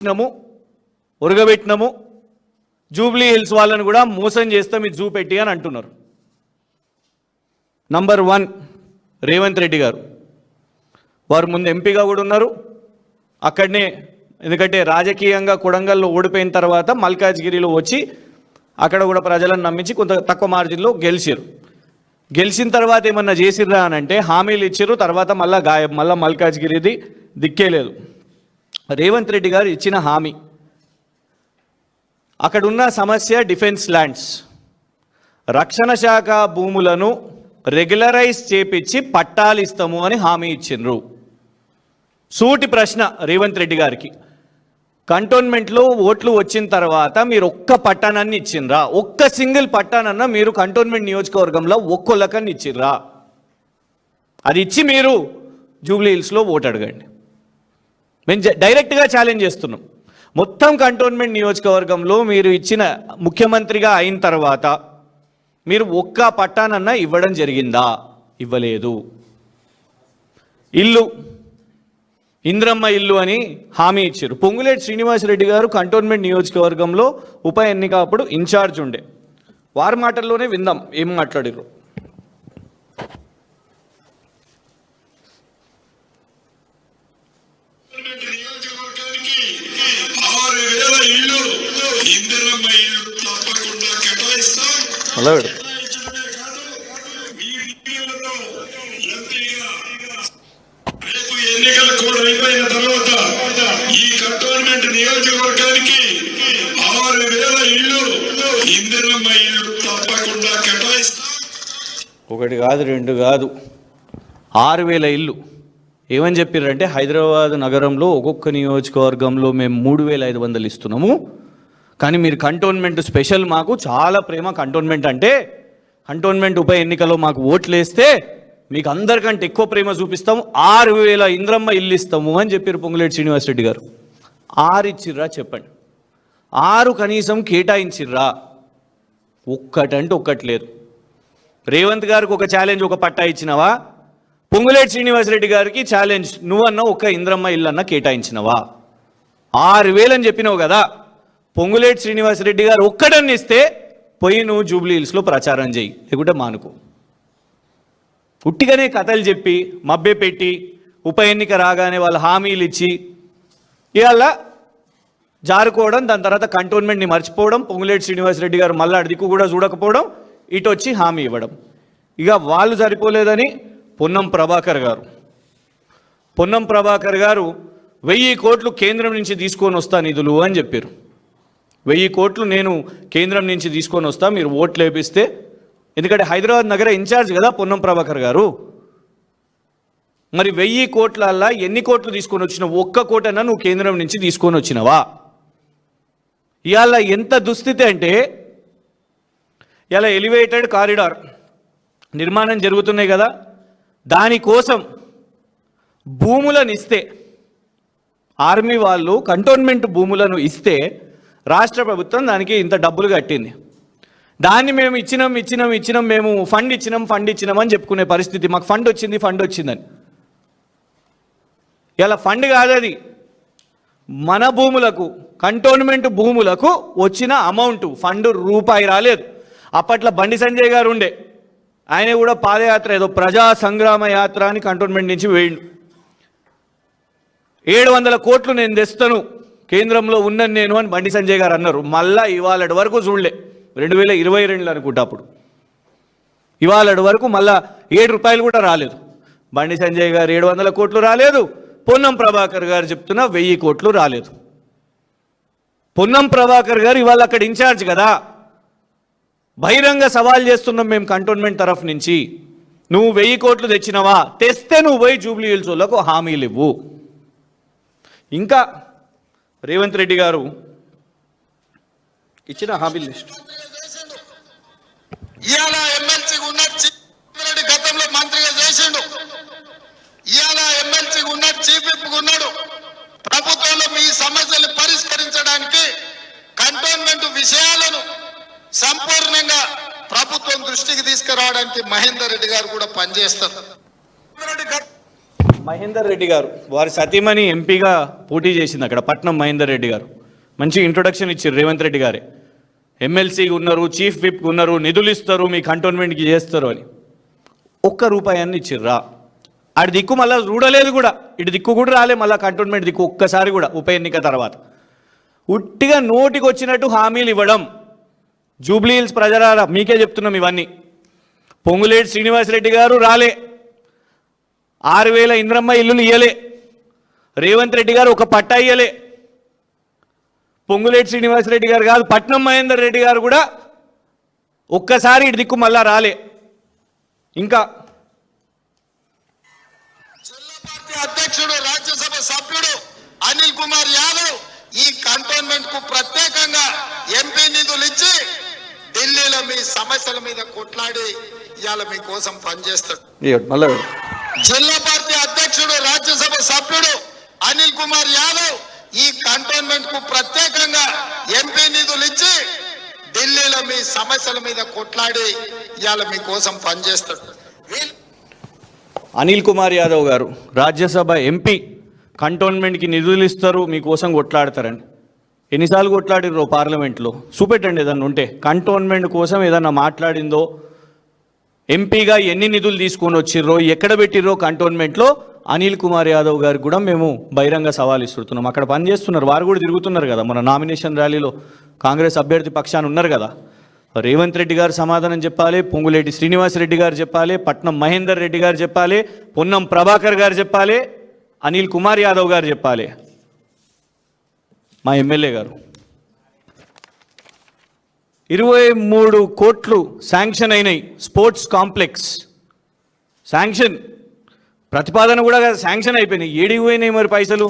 పెట్టినాము ఉరగబెట్టినాము Jubilee hills వాళ్ళని కూడా మోసం చేస్తాం ఇది చూపెట్టి అని అంటున్నారు. నంబర్ వన్ రేవంత్ రెడ్డి గారు. వారు ముందు ఎంపీగా కూడా ఉన్నారు. అక్కడనే ఎందుకంటే రాజకీయంగా కొడంగల్లో ఓడిపోయిన తర్వాత మల్కాజ్గిరిలో వచ్చి అక్కడ కూడా ప్రజలను నమ్మించి కొంత తక్కువ మార్జిన్లో గెలిచారు. గెలిచిన తర్వాత ఏమన్నా చేసిర్రా అని అంటే హామీలు ఇచ్చారు తర్వాత మళ్ళా గాయం మళ్ళీ మల్కాజ్గిరిది దిక్కే లేదు రేవంత్ రెడ్డి గారు ఇచ్చిన హామీ. అక్కడున్న సమస్య డిఫెన్స్ ల్యాండ్స్. రక్షణ శాఖ భూములను రెగ్యులరైజ్ చేపించి పట్టాలు ఇస్తాము అని హామీ ఇచ్చిండ్రు. సూటి ప్రశ్న రేవంత్ రెడ్డి గారికి. కంటోన్మెంట్లో ఓట్లు వచ్చిన తర్వాత మీరు ఒక్క పట్టానాన్ని ఇచ్చిండ్రా? ఒక్క సింగిల్ పట్టానన్న మీరు కంటోన్మెంట్ నియోజకవర్గంలో ఒక్కొల్లకన్నా ఇచ్చిండ్రా? అది ఇచ్చి మీరు జూబ్లీ హిల్స్లో ఓటు అడగండి. మేము డైరెక్ట్గా ఛాలెంజ్ చేస్తున్నాం. మొత్తం కంటోన్మెంట్ నియోజకవర్గంలో మీరు ఇచ్చిన ముఖ్యమంత్రిగా అయిన తర్వాత మీరు ఒక్క పట్టానన్నా ఇవ్వడం జరిగిందా? ఇవ్వలేదు. ఇల్లు ఇంద్రమ్మ ఇల్లు అని హామీ ఇచ్చారు. పొంగులేటి శ్రీనివాసరెడ్డి గారు కంటోన్మెంట్ నియోజకవర్గంలో ఉప ఎన్నిక అప్పుడు ఇన్ఛార్జ్ ఉండే. వారి మాటల్లోనే విందాం ఏం మాట్లాడారు అలా పెడు. కేటాయించడమే కాదు మీ నిధులతో ఎంపీగా రేపు ఎన్నికల కూడా అయిపోయిన తర్వాత ఈ కంటోన్మెంట్ నియోజకవర్గానికి ఆరు వేల ఇల్లు ఇందిరమ్మ ఇల్లు తప్పకుండా కేటాయిస్తాం. ఒకటి కాదు రెండు కాదు. ఆరు వేల ఇల్లు ఏమని చెప్పారంటే హైదరాబాద్ నగరంలో ఒక్కొక్క నియోజకవర్గంలో మేము మూడు వేల ఐదు వందలు ఇస్తున్నాము. కానీ మీరు కంటోన్మెంట్ స్పెషల్ మాకు చాలా ప్రేమ. కంటోన్మెంట్ అంటే కంటోన్మెంట్ ఉప ఎన్నికలో మాకు ఓట్లు వేస్తే మీకు అందరికంటే ఎక్కువ ప్రేమ చూపిస్తాము. ఆరు వేల ఇంద్రమ్మ ఇల్లు ఇస్తాము అని చెప్పారు పొంగులేటి శ్రీనివాసరెడ్డి గారు. ఆరు ఇచ్చిర్రా చెప్పండి. ఆరు కనీసం కేటాయించిర్రా. ఒక్కటంటే ఒక్కటి లేదు రేవంత్ గారికి ఒక ఛాలెంజ్ ఒక పట్టా ఇచ్చినవా? పొంగులేటి శ్రీనివాసరెడ్డి గారికి ఛాలెంజ్ నువ్వన్నా ఒక్క ఇంద్రమ్మ ఇల్లన్న కేటాయించినవా? ఆరు వేలని చెప్పినావు కదా. పొంగులేటి శ్రీనివాసరెడ్డి గారు ఒక్కడన్ని ఇస్తే పోయి నువ్వు జూబ్లీ హిల్స్లో ప్రచారం చేయి లేకుంటే మానుకో. ఉట్టిగానే కథలు చెప్పి మబ్బే పెట్టి ఉప ఎన్నిక రాగానే వాళ్ళు హామీలు ఇచ్చి ఇవాళ జారుకోవడం దాని తర్వాత కంటోన్మెంట్ని మర్చిపోవడం పొంగులేటి శ్రీనివాసరెడ్డి గారు మళ్ళీ అడిదికు కూడా చూడకపోవడం ఇటు వచ్చి హామీ ఇవ్వడం. ఇక వాళ్ళు సరిపోలేదని పొన్నం ప్రభాకర్ గారు. పొన్నం ప్రభాకర్ గారు వెయ్యి కోట్లు కేంద్రం నుంచి తీసుకొని వస్తా నిధులు అని చెప్పారు. వెయ్యి కోట్లు నేను కేంద్రం నుంచి తీసుకొని వస్తా మీరు ఓట్లు వేపిస్తే. ఎందుకంటే హైదరాబాద్ నగర ఇన్ఛార్జ్ కదా పొన్నం ప్రభాకర్ గారు. మరి వెయ్యి కోట్లల్లా ఎన్ని కోట్లు తీసుకొని వచ్చినావు ఒక్క కోటన్నా నువ్వు కేంద్రం నుంచి తీసుకొని వచ్చినవా? ఇవాళ ఎంత దుస్థితి అంటే ఇలా ఎలివేటెడ్ కారిడార్ నిర్మాణం జరుగుతున్నాయి కదా దానికోసం భూములను ఇస్తే ఆర్మీ వాళ్ళు కంటోన్మెంట్ భూములను ఇస్తే రాష్ట్ర ప్రభుత్వం దానికి ఇంత డబ్బులు కట్టింది. దాన్ని మేము ఇచ్చినాం ఇచ్చినాం ఇచ్చినాం మేము ఫండ్ ఇచ్చినాం ఫండ్ ఇచ్చినాం అని చెప్పుకునే పరిస్థితి. మాకు ఫండ్ వచ్చింది ఫండ్ వచ్చిందని. ఇలా ఫండ్ కాదది మన భూములకు కంటోన్మెంట్ భూములకు వచ్చిన అమౌంట్ ఫండ్ రూపాయి రాలేదు. అప్పట్లో బండి సంజయ్ గారు ఉండే. ఆయన కూడా పాదయాత్ర ఏదో ప్రజా సంగ్రామ యాత్ర అని కంటోన్మెంట్ నుంచి వేయండు. ఏడు వందల కోట్లు నేను తెస్తాను. కేంద్రంలో ఉన్నాను నేను అని బండి సంజయ్ గారు అన్నారు. మళ్ళా ఇవాళ వరకు చూడలే. రెండు వేల ఇరవై రెండులో అనుకుంటా అప్పుడు. ఇవాళ వరకు మళ్ళా ఏడు రూపాయలు కూడా రాలేదు. బండి సంజయ్ గారు ఏడు వందల కోట్లు రాలేదు. పొన్నం ప్రభాకర్ గారు చెప్తున్నా వెయ్యి కోట్లు రాలేదు. పొన్నం ప్రభాకర్ గారు ఇవాళ అక్కడ ఇన్ఛార్జ్ కదా. బహిరంగ సవాల్ చేస్తున్నాం మేము కంటోన్మెంట్ తరఫు నుంచి. నువ్వు వెయ్యి కోట్లు తెచ్చినవా? తెస్తే నువ్వు పోయి జూబ్లీ హిల్స్లకు హామీలు ఇవ్వు. ఇంకా రేవంత్ రెడ్డి గారు ఇచ్చిన హామీ లిస్ట్. ఇవాళ ఎమ్మెల్సీగా ఉన్నాడు రెడ్డి గతంలో మంత్రిగా చేసిండు. ఇవాళ ఎమ్మెల్సీగా ఉన్నాడు చీఫ్ విప్ ఉన్నాడు. ప్రభుత్వంలో మీ సమస్యలు పరిష్కరించడానికి కంటోన్మెంట్ విషయాలను సంపూర్ణంగా ప్రభుత్వం దృష్టికి తీసుకురావడానికి మహేందర్ రెడ్డి గారు కూడా పనిచేస్తారు. మహేందర్ రెడ్డి గారు. వారి సతీమణి ఎంపీగా పోటీ చేసింది అక్కడ పట్నం మహేందర్ రెడ్డి గారు. మంచి ఇంట్రొడక్షన్ ఇచ్చారు రేవంత్ రెడ్డి గారే. ఎమ్మెల్సీకి ఉన్నారు చీఫ్ విప్కి ఉన్నారు నిధులు ఇస్తారు మీ కంటోన్మెంట్కి చేస్తారు అని. ఒక్క రూపాయాన్ని ఇచ్చిర్రా ఆడి దిక్కు మళ్ళీ చూడలేదు కూడా. ఇటు దిక్కు కూడా రాలే మళ్ళీ కంటోన్మెంట్ దిక్కు ఒక్కసారి కూడా ఉప ఎన్నిక తర్వాత. ఉట్టిగా నోటికి వచ్చినట్టు హామీలు ఇవ్వడం. జూబ్లీ హిల్స్ ప్రజల మీకే చెప్తున్నాం ఇవన్నీ. పొంగులేటి శ్రీనివాసరెడ్డి గారు రాలే. ఆరు వేల ఇంద్రమ్మ ఇల్లులు ఇయ్యలే. రేవంత్ రెడ్డి గారు ఒక పట్టా ఇయ్యలే. పొంగులేటి శ్రీనివాసరెడ్డి గారు కాదు పట్నం మహేందర్ రెడ్డి గారు కూడా ఒక్కసారి ఇటు దిక్కు మళ్ళా రాలే. ఇంకా జిల్లా పార్టీ అధ్యక్షుడు రాజ్యసభ సభ్యుడు అనిల్ కుమార్ యాదవ్ ఈ కంటోన్మెంట్కు ప్రత్యేకంగా ఎంపీ నిధులు ఇచ్చి ఢిల్లీలో మీ సమస్యల మీద కొట్లాడి ఇవాళ మీకోసం పనిచేస్తాడు. మళ్ళా. జిల్లా పార్టీ అధ్యక్షుడు రాజ్యసభ సభ్యుడు అనిల్ కుమార్ యాదవ్ ఈ కంటోన్మెంట్కు ప్రత్యేకంగా ఎంపీ నిధులు ఇచ్చి ఢిల్లీలో మీ సమస్యల మీద కొట్లాడి ఇవాళ మీకోసం పనిచేస్తాడు అనిల్ కుమార్ యాదవ్ గారు రాజ్యసభ ఎంపీ కంటోన్మెంట్కి నిధులు ఇస్తారు మీకోసం కొట్లాడతారని. ఎన్నిసార్లు కొట్లాడిర్రో పార్లమెంట్లో? చూపెట్టండి ఏదన్నా ఉంటే. కంటోన్మెంట్ కోసం ఏదన్నా మాట్లాడిందో ఎంపీగా ఎన్ని నిధులు తీసుకొని వచ్చిర్రో ఎక్కడ పెట్టిర్రో కంటోన్మెంట్లో అనిల్ కుమార్ యాదవ్ గారికి కూడా మేము బహిరంగ సవాల్ ఇస్తున్నాం అక్కడ పనిచేస్తున్నారు వారు కూడా తిరుగుతున్నారు కదా. మన నామినేషన్ ర్యాలీలో కాంగ్రెస్ అభ్యర్థి పక్షాన ఉన్నారు కదా. రేవంత్ రెడ్డి గారు సమాధానం చెప్పాలి పొంగులేటి శ్రీనివాస్ రెడ్డి గారు చెప్పాలి పట్నం మహేందర్ రెడ్డి గారు చెప్పాలి పొన్నం ప్రభాకర్ గారు చెప్పాలి అనిల్ కుమార్ యాదవ్ గారు చెప్పాలి. మా ఎమ్మెల్యే గారు. ఇరవై మూడు కోట్లు శాంక్షన్ అయినాయి స్పోర్ట్స్ కాంప్లెక్స్. శాంక్షన్. ప్రతిపాదన కూడా శాంక్షన్ అయిపోయినాయి. ఏడికి పోయినాయి మరి పైసలు?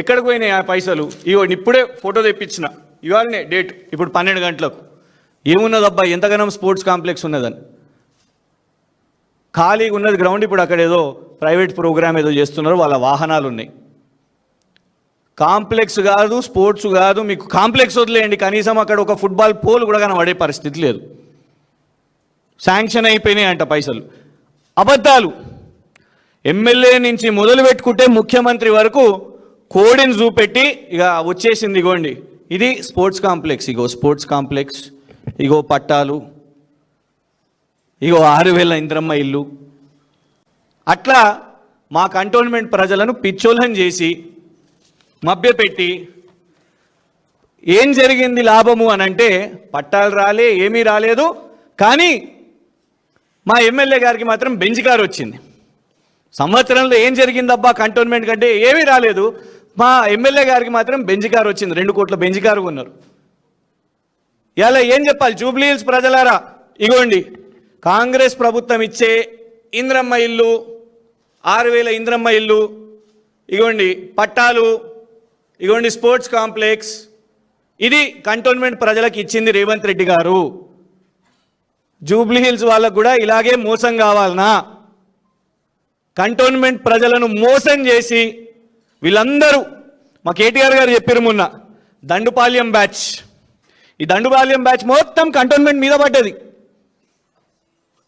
ఎక్కడికి పోయినాయి ఆ పైసలు? ఇగో ఇప్పుడే ఫోటో తెప్పించిన. ఇవాళనే డేట్. ఇప్పుడు పన్నెండు గంటలకు. ఏమున్నదబ్బా ఎంతగానో స్పోర్ట్స్ కాంప్లెక్స్ ఉన్నదని? ఖాళీగా ఉన్నది గ్రౌండ్ ఇప్పుడు అక్కడ ఏదో ప్రైవేట్ ప్రోగ్రామ్ ఏదో చేస్తున్నారు వాళ్ళ వాహనాలు ఉన్నాయి. కాంప్లెక్స్ కాదు స్పోర్ట్స్ కాదు మీకు కాంప్లెక్స్ వదిలేయండి. కనీసం అక్కడ ఒక ఫుట్బాల్ పోల్ కూడా కనబడే పరిస్థితి లేదు. శాంక్షన్ అయిపోయినాయి అంట పైసలు. అబద్ధాలు. ఎమ్మెల్యే నుంచి మొదలు పెట్టుకుంటే ముఖ్యమంత్రి వరకు కోడిని చూపెట్టి ఇక వచ్చేసింది ఇగోండి. ఇది స్పోర్ట్స్ కాంప్లెక్స్. ఇగో స్పోర్ట్స్ కాంప్లెక్స్ ఇగో పట్టాలు ఇగో ఆరు వేల ఇంద్రమ్మ ఇల్లు. అట్లా మా కంటోన్మెంట్ ప్రజలను పిచ్చోళ్ళని చేసి మభ్యపెట్టి ఏం జరిగింది లాభము అని అంటే పట్టాలు రాలే ఏమీ రాలేదు. కానీ మా ఎమ్మెల్యే గారికి మాత్రం బెంచ్ కారు వచ్చింది. సంవత్సరంలో ఏం జరిగిందబ్బా కంటోన్మెంట్ కంటే ఏమీ రాలేదు. మా ఎమ్మెల్యే గారికి మాత్రం బెంచ్ కారు వచ్చింది. రెండు కోట్ల బెంచ్ కారు కొన్నారు. ఇలా ఏం చెప్పాలి? జూబ్లీ హిల్స్ ప్రజలారా ఇగోండి. కాంగ్రెస్ ప్రభుత్వం ఇచ్చే ఇంద్రమ్మ ఇల్లు ఆరు వేల ఇంద్రమ్మ ఇల్లు ఇగోండి పట్టాలు ఇగోండి స్పోర్ట్స్ కాంప్లెక్స్. ఇది కంటోన్మెంట్ ప్రజలకు ఇచ్చింది రేవంత్ రెడ్డి గారు. జూబ్లీ హిల్స్ వాళ్ళకు కూడా ఇలాగే మోసం కావాలనా? కంటోన్మెంట్ ప్రజలను మోసం చేసి వీళ్ళందరూ మా కేటీఆర్ గారు చెప్పారు మొన్న దండుపాల్యం బ్యాచ్. ఈ దండుపాల్యం బ్యాచ్ మొత్తం కంటోన్మెంట్ మీద పడ్డది.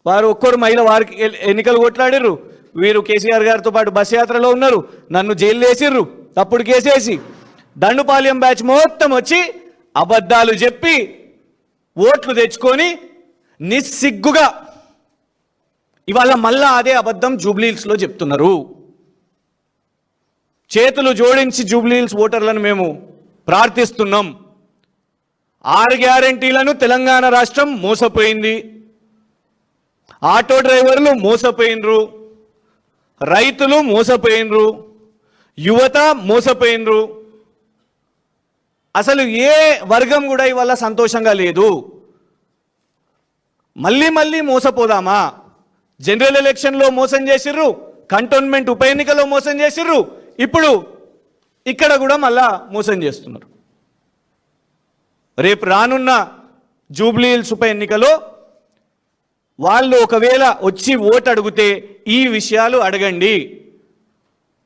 వారు ఒక్కరు మహిళ వారికి ఎన్నికలు కొట్లాడిర్రు. వీరు కేసీఆర్ గారితో పాటు బస్ యాత్రలో ఉన్నారు. నన్ను జైలు వేసిర్రు. తప్పుడు కేసేసి దండుపాలెం బ్యాచ్ మొత్తం వచ్చి అబద్ధాలు చెప్పి ఓట్లు తెచ్చుకొని నిస్సిగ్గుగా ఇవాళ మళ్ళా అదే అబద్ధం జూబ్లీహిల్స్లో చెప్తున్నారు. చేతులు జోడించి జూబ్లీహిల్స్ ఓటర్లను మేము ప్రార్థిస్తున్నాం. ఆరు గ్యారంటీలను తెలంగాణ రాష్ట్రం మోసపోయింది. ఆటో డ్రైవర్లు మోసపోయినరు. రైతులు మోసపోయినరు. యువత మోసపోయినరు. అసలు ఏ వర్గం కూడా ఇవాళ సంతోషంగా లేదు. మళ్ళీ మళ్ళీ మోసపోదామా? జనరల్ ఎలక్షన్లో మోసం చేసిర్రు కంటోన్మెంట్ ఉప ఎన్నికలో మోసం చేసిర్రు ఇప్పుడు ఇక్కడ కూడా మళ్ళా మోసం చేస్తున్నారు. రేపు రానున్న జూబ్లీ హిల్స్ ఉప ఎన్నికలో వాళ్ళు ఒకవేళ వచ్చి ఓటు అడిగితే ఈ విషయాలు అడగండి.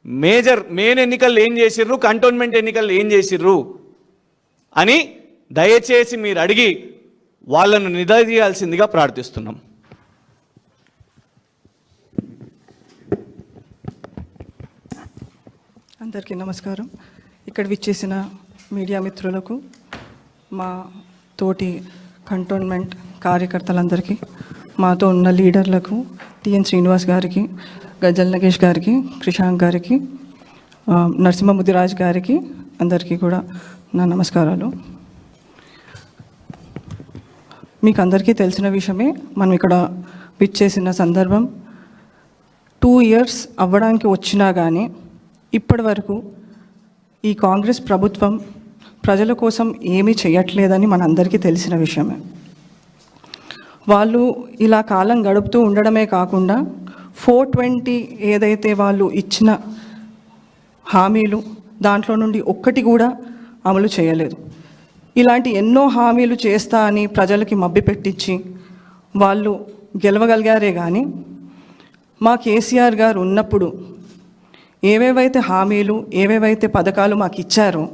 మేజర్ మెయిన్ ఎన్నికలు ఏం చేసిర్రు కంటోన్మెంట్ ఎన్నికలు ఏం చేసిర్రు? అని దయచేసి మీరు అడిగి వాళ్ళను నిలదీయాల్సిందిగా ప్రార్థిస్తున్నాం. అందరికీ నమస్కారం. ఇక్కడ విచ్చేసిన మీడియా మిత్రులకు మా తోటి కంటోన్మెంట్ కార్యకర్తలందరికీ మాతో ఉన్న లీడర్లకు టిఎన్ శ్రీనివాస్ గారికి గజల్ నగేష్ గారికి కృషాంక్ గారికి ఆ, గారికి అందరికీ కూడా నా నమస్కారాలు. మీకు అందరికీ తెలిసిన విషయమే మనం ఇక్కడ విచ్చేసిన సందర్భం టూ ఇయర్స్ అవ్వడానికి వచ్చినా కానీ ఇప్పటి వరకు ఈ కాంగ్రెస్ ప్రభుత్వం ప్రజల కోసం ఏమీ చేయట్లేదని మనందరికీ తెలిసిన విషయమే. వాళ్ళు ఇలా కాలం గడుపుతూ ఉండడమే కాకుండా ఫోర్ ట్వంటీ ఏదైతే వాళ్ళు ఇచ్చిన హామీలు దాంట్లో నుండి ఒక్కటి కూడా అమలు చేయలేదు. ఇలాంటి ఎన్నో హామీలు చేస్తా అని ప్రజలకి మబ్బి పెట్టించి వాళ్ళు గెలవగలిగారే కానీ మా కేసీఆర్ గారు ఉన్నప్పుడు ఏవేవైతే హామీలు ఏవేవైతే పథకాలు మాకు ఇచ్చారో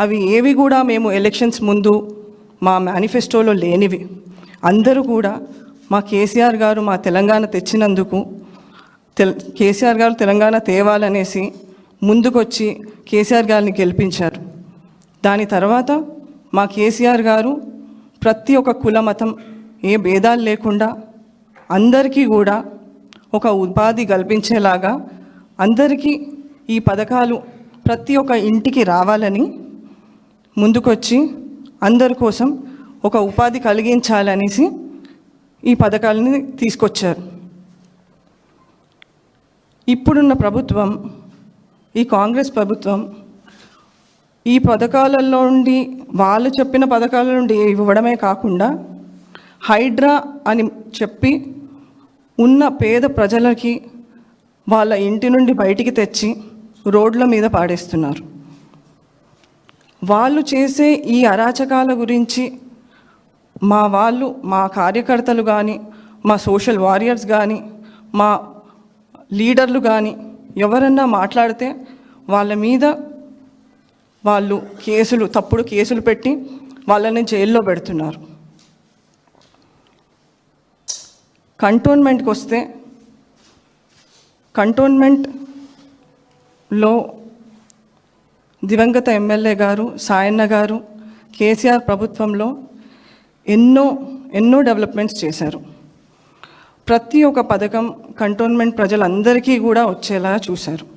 అవి ఏవి కూడా మేము ఎలక్షన్స్ ముందు మా మేనిఫెస్టోలో లేనివి. అందరూ కూడా మా కేసీఆర్ గారు మా తెలంగాణ తెచ్చినందుకు తెల్ కేసీఆర్ గారు తెలంగాణ తేవాలనేసి ముందుకొచ్చి కేసీఆర్ గారిని గెలిపించారు. దాని తర్వాత మా కేసీఆర్ గారు ప్రతి ఒక్క కుల మతం ఏ భేదాలు లేకుండా అందరికీ కూడా ఒక ఉపాధి కల్పించేలాగా అందరికీ ఈ పథకాలు ప్రతి ఒక్క ఇంటికి రావాలని ముందుకొచ్చి అందరి కోసం ఒక ఉపాధి కలిగించాలనేసి ఈ పథకాలని తీసుకొచ్చారు. ఇప్పుడున్న ప్రభుత్వం ఈ కాంగ్రెస్ ప్రభుత్వం ఈ పథకాలలో నుండి వాళ్ళు చెప్పిన పథకాల నుండి ఇవ్వడమే కాకుండా హైడ్రా అని చెప్పి ఉన్న పేద ప్రజలకి వాళ్ళ ఇంటి నుండి బయటికి తెచ్చి రోడ్ల మీద పాడేస్తున్నారు. వాళ్ళు చేసే ఈ అరాచకాల గురించి మా వాళ్ళు మా కార్యకర్తలు కానీ మా సోషల్ వారియర్స్ కానీ మా లీడర్లు కానీ ఎవరన్నా మాట్లాడితే వాళ్ళ మీద వాళ్ళు కేసులు తప్పుడు కేసులు పెట్టి వాళ్ళని జైల్లో పెడుతున్నారు. కంటోన్మెంట్కి వస్తే కంటోన్మెంట్లో దివంగత ఎమ్మెల్యే గారు సాయన్న గారు కేసీఆర్ ప్రభుత్వంలో ఎన్నో ఎన్నో డెవలప్మెంట్స్ చేశారు. ప్రతి ఒక్క పథకం కంటోన్మెంట్ ప్రజలందరికీ కూడా వచ్చేలా చూశారు.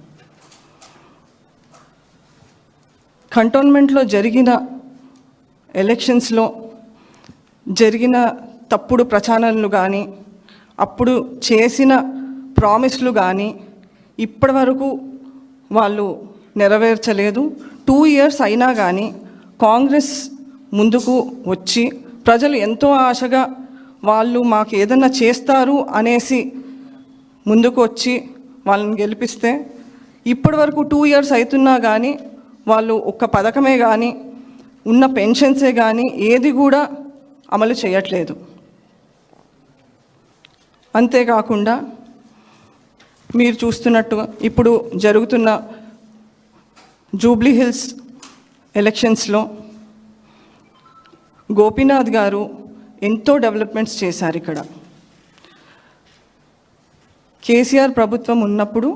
కంటోన్మెంట్లో జరిగిన ఎలక్షన్స్లో జరిగిన తప్పుడు ప్రచారాలు కానీ అప్పుడు చేసిన ప్రామిస్లు కానీ ఇప్పటి వరకు వాళ్ళు నెరవేర్చలేదు. టూ ఇయర్స్ అయినా కానీ కాంగ్రెస్ ముందుకు వచ్చి ప్రజలు ఎంతో ఆశగా వాళ్ళు మాకు ఏదన్నా చేస్తారు అనేసి ముందుకు వచ్చి వాళ్ళని గెలిపిస్తే ఇప్పటి వరకు టూ ఇయర్స్ అవుతున్నా కానీ వాళ్ళు ఒక్క పథకమే కానీ ఉన్న పెన్షన్సే కానీ ఏది కూడా అమలు చేయట్లేదు. అంతేకాకుండా మీరు చూస్తున్నట్టు ఇప్పుడు జరుగుతున్న జూబ్లీ హిల్స్ ఎలక్షన్స్లో గోపీనాథ్ గారు ఎంతో డెవలప్మెంట్స్ చేశారు ఇక్కడ. కేసీఆర్ ప్రభుత్వం ఉన్నప్పుడు